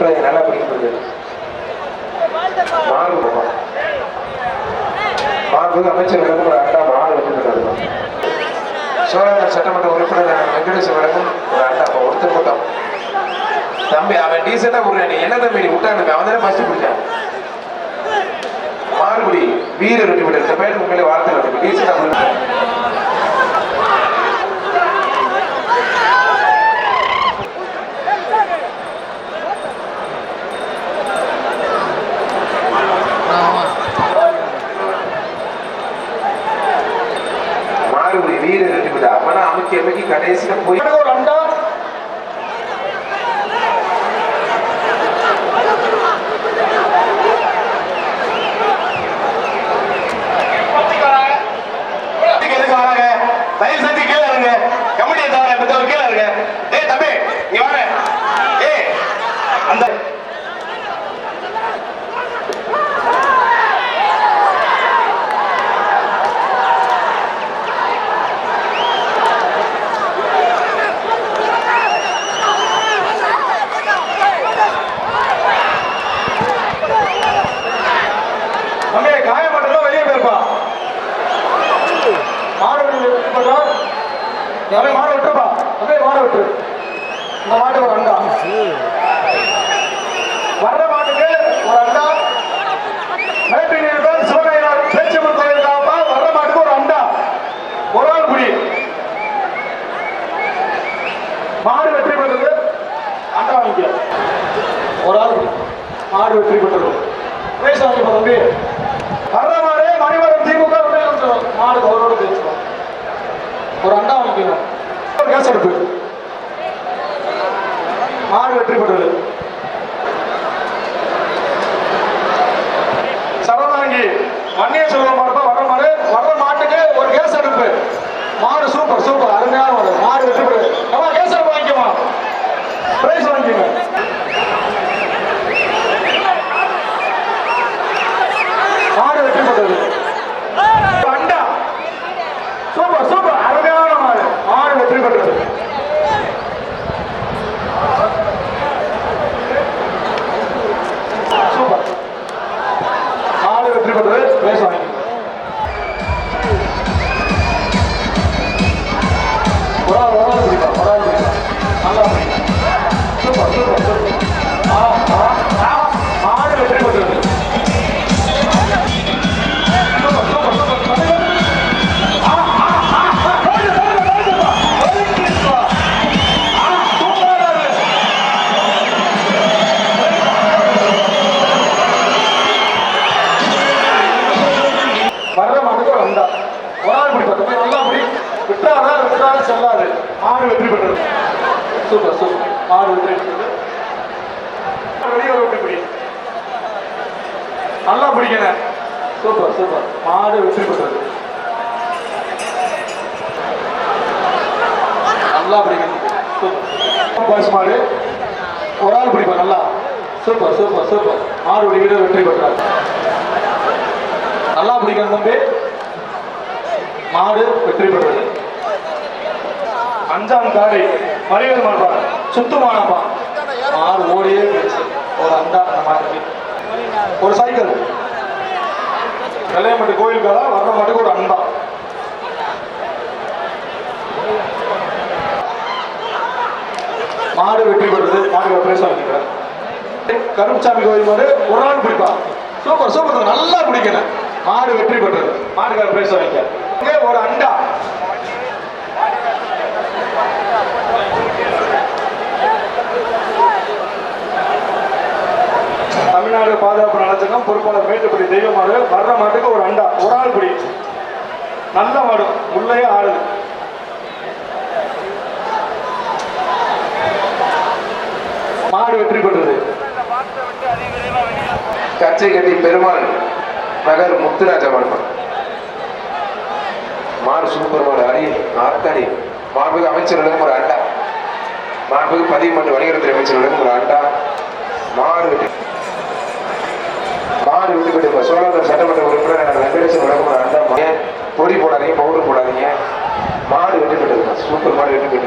விட்டுறாங்க நல்லா பிடிக்கிறது மாறு போகும் அமைச்சர் வழங்கும் ஒரு அண்டா மாறு வெற்றி சோழகர் சட்டமன்ற உறுப்பினர் வெங்கடேசன் வழங்கும் ஒரு அண்டா ஒருத்தர் மட்டும் தம்பி அவன் டீசெண்டா விடுறான் என்ன தம்பி நீ விட்டான் அவன் தானே ஃபர்ஸ்ட் பிடிச்சான் மாறுபடி வீர வெற்றி பெற்ற இந்த பேர் உண்மையிலே வாழ்த்து டீசெண்டா விடுறான் மாறுபடி வீர வெற்றி பெற்ற அவனா அமைக்கி கடைசியில் போய் ஒரு அண்டா. தயவு தம்பி மாடு விட்டுப்பா தம்பி மாடு விட்டு. இந்த மாட்டு ஒரு அண்டா. வர்ற மாட்டுக்கு ஒரு அண்டா. மேப்பின் சிவகையினார் பேச்சம்மன் கோயில் காப்பா. வர்ற மாட்டுக்கு ஒரு அண்டா. ஒரு ஆள் குடி. மாடு வெற்றி பெற்றது அண்டா வாங்கிக்க. ஒரு ஆள் குடி. மாடு வெற்றி பெற்றது. பேச வாங்கிப்பா தம்பி. வர்ற மாடு மணிவரம் திமுக உடனே மாடு கௌரவோட பேசுவோம் ஒரு அண்டா கேஸ் எடுப்பு மாடு வெற்றி பெற்றது. மாடு வெற்றி பெற்றது. Super super. மாடு வெற்றி பெற்றது. நல்லா பிடிக்கணும் சூப்பர் சூப்பர். மாடு வெற்றி பெற்றது. நல்லா பிடிக்கணும் சூப்பர். பாய்ஸ் மாடு ஒரு ஆள் பிடிப்பா நல்லா. Super super super. மாடு வீடு வெற்றி பெற்றார். நல்லா பிடிக்கணும் தம்பி. மாடு வெற்றி பெற்றது. அஞ்சாம் காரி மறியல் மாடுபா சுத்தமானப்பா ஆறு ஓடியே ஒரு அண்டா அந்த மாதிரி. ஒரு சைக்கிள் கல்யாணப்பட்டு கோயிலுக்காக வர்ற மாட்டுக்கு ஒரு அண்டா. மாடு வெற்றி பெற்றது மாடு பிரேசம் வாங்கிக்கிறேன் கருப்புசாமி கோயில் மாடு ஒரு நாள் பிடிப்பா. சூப்பர் சூப்பர் நல்லா பிடிக்கல. மாடு வெற்றி பெற்றது. மாடுக்கார பிரேசம் வைக்க ஒரு அண்டா. பாதுகாப்பு நலச்சங்கம் பொறுப்பாளர் மேட்டுப்படி தெய்வ வர்ற மாட்டுக்கு ஒரு அண்டா ஒரு ஆள் பிடி. நல்ல மாடு உள்ளே ஆடுது. மாடு வெற்றி பெற்றது. கச்சை கட்டி பெருமாள் நகர் முத்துராஜ மண்டபம் மாடு சூப்பர் மாடு அடி ஆத்தாடி மாண்புக்கு அமைச்சரிடம் ஒரு அண்டா. மாண்புக்கு பதிவு மற்றும் வணிகத்துறை அமைச்சரிடம் ஒரு அண்டா. மாடு மாடு விட்டு போயிட்டு சோழர் சட்டமன்ற உறுப்பினர் எனக்கு வெங்கடேசன் வழங்கும் ஒரு